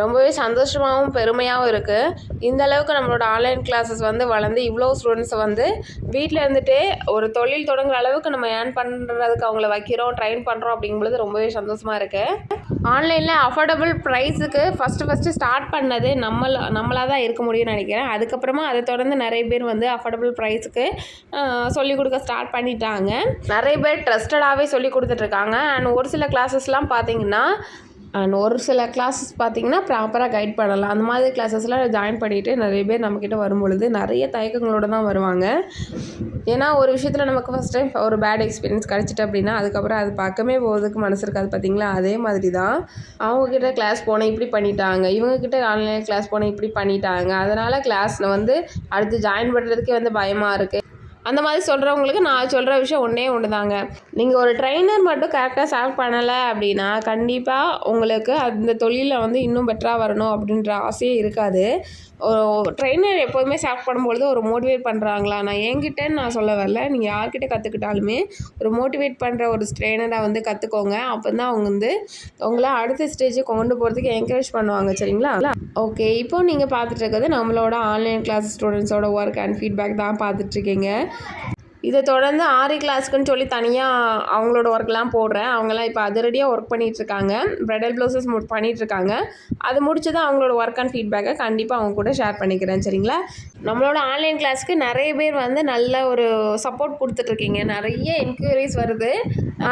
ரொம்பவே சந்தோஷமாகவும் பெருமையாகவும் இருக்குது இந்த அளவுக்கு நம்மளோட ஆன்லைன் கிளாஸஸ் வந்து வளர்ந்து இவ்வளோ ஸ்டூடெண்ட்ஸை வந்து வீட்டில் இருந்துகிட்டே ஒரு தொழில் தொடங்குற அளவுக்கு நம்ம ஏர்ன் பண்ணுறதுக்கு அவங்கள வைக்கிறோம் ட்ரெயின் பண்ணுறோம் அப்படிங்கும்போது ரொம்பவே சந்தோஷமாக இருக்குது ஆன்லைனில் அஃபோர்டபுள் ப்ரைஸுக்கு ஃபஸ்ட்டு ஃபஸ்ட்டு ஸ்டார்ட் பண்ணது நம்மள நம்மளாக தான் இருக்க முடியும்னு நினைக்கிறேன். அதுக்கப்புறமா அதை தொடர்ந்து நிறைய பேர் வந்து அஃபோர்டபுள் ப்ரைஸுக்கு சொல்லிக் கொடுக்க ஸ்டார்ட் பண்ணிட்டாங்க. நிறைய பேர் ட்ரஸ்டடாகவே சொல்லி கொடுத்துட்ருக்காங்க அண்ட் ஒரு சில கிளாஸஸ்லாம் பார்த்தீங்கன்னா அண்ட் ஒரு சில கிளாஸஸ் பார்த்தீங்கன்னா ப்ராப்பராக கைட் பண்ணலாம். அந்த மாதிரி கிளாஸஸ்லாம் ஜாயின் பண்ணிவிட்டு நிறைய பேர் நம்மக்கிட்ட வரும்பொழுது நிறைய தயக்கங்களோடு தான் வருவாங்க. ஏன்னா ஒரு விஷயத்தில் நமக்கு ஃபஸ்ட் டைம் ஒரு பேட் எக்ஸ்பீரியன்ஸ் கிடச்சிட்டு அப்படின்னா அதுக்கப்புறம் அது பக்கமே போகிறதுக்கு மனசு இருக்காது பார்த்தீங்களா அதே மாதிரி தான் அவங்கக்கிட்ட கிளாஸ் போனேன் இப்படி பண்ணிட்டாங்க. இவங்கக்கிட்ட ஆன்லைன் கிளாஸ் போனேன் இப்படி பண்ணிட்டாங்க. அதனால் கிளாஸில் வந்து அடுத்து ஜாயின் பண்ணுறதுக்கே வந்து பயமாக இருக்குது அந்த மாதிரி சொல்கிறவங்களுக்கு நான் சொல்கிற விஷயம் ஒன்றே ஒன்று தாங்க நீங்கள் ஒரு ட்ரைனர் மட்டும் கரெக்டாக செலக்ட் பண்ணலை அப்படின்னா கண்டிப்பாக உங்களுக்கு அந்த தொழிலில் வந்து இன்னும் பெட்டராக வரணும் அப்படின்ற ஆசையே இருக்காது. ட்ரைனர் எப்போதுமே செலக்ட் பண்ணும்பொழுது ஒரு மோட்டிவேட் பண்ணுறாங்களா நான் என்கிட்டன்னு நான் சொல்ல வரல. நீங்கள் யார்கிட்ட கற்றுக்கிட்டாலுமே ஒரு மோட்டிவேட் பண்ணுற ஒரு ட்ரெயினரை வந்து கற்றுக்கோங்க அப்போ தான் அவங்க வந்து உங்களை அடுத்த ஸ்டேஜுக்கு கொண்டு போகிறதுக்கு என்கரேஜ் பண்ணுவாங்க சரிங்களா? ஓகே இப்போ நீங்கள் பார்த்துட்டு இருக்கிறது நம்மளோட ஆன்லைன் கிளாஸ் ஸ்டூடெண்ட்ஸோட ஒர்க் அண்ட் ஃபீட்பேக் தான் பார்த்துட்ருக்கீங்க இதை தொடர்ந்து ஆரி கிளாஸ்க்குன்னு சொல்லி தனியாக அவங்களோட ஒர்க்லாம் போடுறேன். அவங்களாம் இப்போ அதிரடியாக ஒர்க் பண்ணிகிட்ருக்காங்க ப்ரைடல் ப்ளவுசஸ் மு பண்ணிகிட்ருக்காங்க அது முடிச்சதும் அவங்களோட ஒர்க் அண்ட் ஃபீட்பேக்கை கண்டிப்பாக அவங்க கூட ஷேர் பண்ணிக்கிறேன் சரிங்களா? நம்மளோட ஆன்லைன் கிளாஸ்க்கு நிறைய பேர் வந்து நல்ல ஒரு சப்போர்ட் கொடுத்துட்ருக்கீங்க நிறைய என்கொயரிஸ் வருது.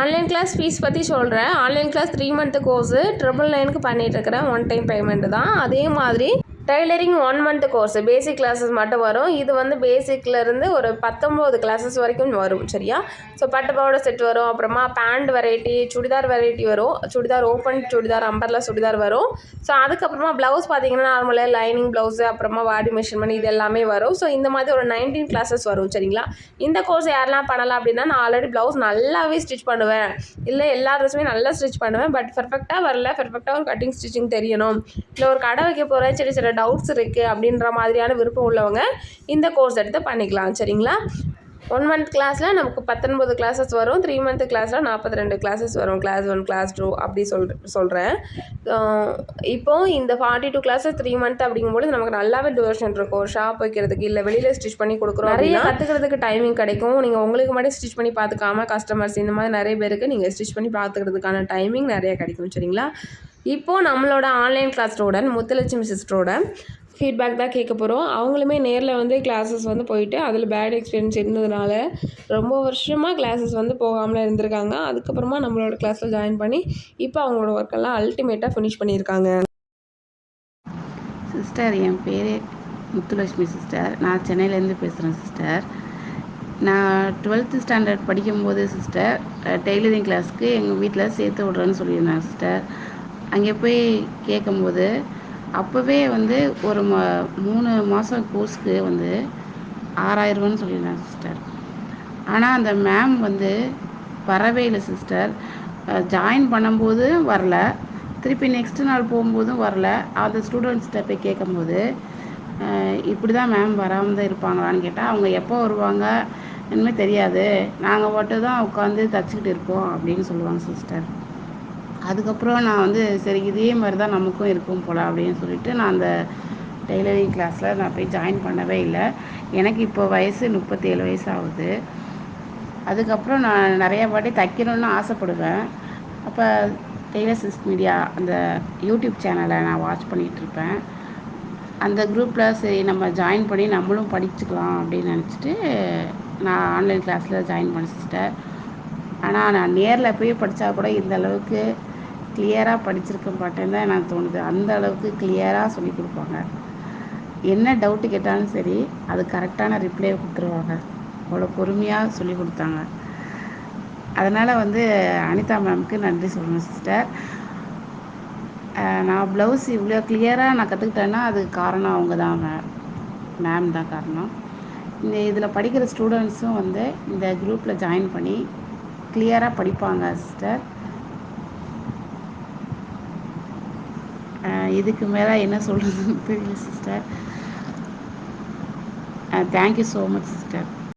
ஆன்லைன் கிளாஸ் ஃபீஸ் பற்றி சொல்கிறேன் online class three month course triple நைனுக்கு பண்ணிகிட்ருக்கிறேன் ஒன் டைம் பேமெண்ட்டு தான். அதே மாதிரி tailoring one month course basic classes மட்டும் வரும். இது வந்து பேசிக்லேருந்து ஒரு பத்தொம்போது கிளாஸஸ் வரைக்கும் வரும் சரியா? ஸோ பட்டு பவுடர் செட் வரும் அப்புறமா பேண்ட் வெரைட்டி சுடிதார் வெரைட்டி வரும். சுடிதார் ஓப்பன் சுடிதார் அம்பர்லா சுடிதார் வரும். ஸோ அதுக்கப்புறமா ப்ளவுஸ் பார்த்தீங்கன்னா நார்மலாக லைனிங் ப்ளவுஸு அப்புறமா பாடி மெஷர்மெண்ட் இது எல்லாமே வரும். ஸோ இந்த மாதிரி ஒரு நைன்டீன் கிளாஸஸ் வரும் சரிங்களா? இந்த கோர்ஸ் யாரெல்லாம் பண்ணலாம் அப்படின்னா நான் ஆல்ரெடி ப்ளவுஸ் நல்லாவே ஸ்டிச் பண்ணுவேன். இல்லை எல்லா ட்ரெஸ்ஸுமே நல்லா ஸ்டிச் பண்ணுவேன். பட் பர்ஃபெக்டாக வரல. பர்ஃபெக்டாக ஒரு கட்டிங் ஸ்டிச்சிங் தெரியணும். இல்லை ஒரு கடை வைக்க போகிறேன் சரி டவுட்ஸ் இருக்குது அப்படின்ற மாதிரியான விருப்பம் உள்ளவங்க இந்த கோர்ஸ் எடுத்து பண்ணிக்கலாம் சரிங்களா? ஒன் மந்த் கிளாஸில் நமக்கு பத்தொன்பது கிளாஸஸ் வரும் த்ரீ மந்த் கிளாஸில் நாற்பத்தி ரெண்டு கிளாஸஸ் வரும் கிளாஸ் ஒன் கிளாஸ் டூ அப்படி சொல் சொல்கிறேன் இப்போது இந்த forty two classes three month அப்படிங்கும்போது நமக்கு நல்லாவே டியூரேஷன் இருக்கும். ஷாப் வைக்கிறதுக்கு இல்லை வெளியில் ஸ்டிச் பண்ணி கொடுக்குறோம் நிறைய கற்றுக்கிறதுக்கு டைமிங் கிடைக்கும். நீங்கள் உங்களுக்கு மட்டும் ஸ்டிச் பண்ணி பார்த்துக்காம கஸ்டமர்ஸ் இந்த மாதிரி நிறைய பேருக்கு நீங்கள் ஸ்டிச் பண்ணி பார்த்துக்கிறதுக்கான டைமிங் நிறைய கிடைக்கும் சரிங்களா? இப்போது நம்மளோட ஆன்லைன் கிளாஸ் ஸ்டூடெண்ட் முத்துலட்சுமி சிஸ்டரோட ஃபீட்பேக் தான் கேட்க போகிறோம் அவங்களுமே நேரில் வந்து கிளாஸஸ் வந்து போயிட்டு அதில் பேட் எக்ஸ்பீரியன்ஸ் இருந்ததுனால ரொம்ப வருஷமாக கிளாஸஸ் வந்து போகாமல் இருந்திருக்காங்க. அதுக்கப்புறமா நம்மளோட கிளாஸில் ஜாயின் பண்ணி இப்போ அவங்களோட ஒர்க்கெல்லாம் அல்டிமேட்டாக ஃபினிஷ் பண்ணியிருக்காங்க. சிஸ்டர் என் பேர் முத்துலட்சுமி சிஸ்டர் நான் சென்னையிலேருந்து பேசுகிறேன் சிஸ்டர் நான் டுவெல்த்து ஸ்டாண்டர்ட் படிக்கும்போது சிஸ்டர் டெய்லரிங் கிளாஸ்க்கு எங்கள் வீட்டில் சேர்த்து விட்றேன்னு சொல்லியிருந்தேன் சிஸ்டர் அங்கே போய் கேட்கும்போது அப்போவே வந்து ஒரு ம மூணு மாதம் கோர்ஸ்க்கு வந்து ஆறாயிரரூவான்னு சொல்லியிருந்தாங்க சிஸ்டர் ஆனால் அந்த மேம் வந்து வரவே இல்லை சிஸ்டர் ஜாயின் பண்ணும்போது வரல. திருப்பி நெக்ஸ்ட் நாள் போகும்போதும் வரல. அந்த ஸ்டூடெண்ட்ஸ்கிட்ட போய் கேட்கும்போது இப்படி தான் மேம் வராமல் தான் இருப்பாங்களான்னு கேட்டால் அவங்க எப்போ வருவாங்க? இனிமேல் தெரியாது. நாங்கள் மட்டும் தான் உட்காந்து தச்சுக்கிட்டு இருப்போம் அப்படின்னு சொல்லுவாங்க சிஸ்டர் அதுக்கப்புறம் நான் வந்து சரி இதே மாதிரி தான் நமக்கும் இருக்கும் போல் அப்படின்னு சொல்லிட்டு நான் அந்த டெய்லரிங் கிளாஸில் நான் போய் ஜாயின் பண்ணவே இல்லை. எனக்கு இப்போ வயசு முப்பத்தேழு வயசு ஆகுது. அதுக்கப்புறம் நான் நிறையா வாட்டி தைக்கணும்னு ஆசைப்படுவேன். அப்போ டெய்லர்ஸ் மீடியா அந்த யூடியூப் சேனலை நான் வாட்ச் பண்ணிகிட்ருப்பேன் அந்த குரூப்பில் சரி நம்ம ஜாயின் பண்ணி நம்மளும் படிச்சுக்கலாம் அப்படின்னு நினச்சிட்டு நான் ஆன்லைன் கிளாஸில் ஜாயின் பண்ண சிஸ்டர் ஆனால் நான் நேரில் போய் படித்தா கூட இந்த அளவுக்கு கிளியராக படிச்சிருக்க மாட்டேன்னு தான் எனக்கு தோணுது. அந்த அளவுக்கு கிளியராக சொல்லி கொடுப்பாங்க. என்ன டவுட்டு கேட்டாலும் சரி அது கரெக்டான ரிப்ளை கொடுத்துருவாங்க. அவ்வளோ பொறுமையாக சொல்லி கொடுத்தாங்க. அதனால் வந்து அனிதா மேம்க்கு நன்றி சொல்லணும் சிஸ்டர் நான் ப்ளவுஸ் இவ்வளோ கிளியராக நான் கற்றுக்கிட்டேன்னா அதுக்கு காரணம் அவங்க தான் மேம் மேம் தான் காரணம். இந்த இதில் படிக்கிற ஸ்டூடெண்ட்ஸும் வந்து இந்த குரூப்பில் ஜாயின் பண்ணி கிளியராக படிப்பாங்க சிஸ்டர் இதுக்கு மேலே என்ன சொல்கிறதுன்னு தெரியல sister thank you so much sister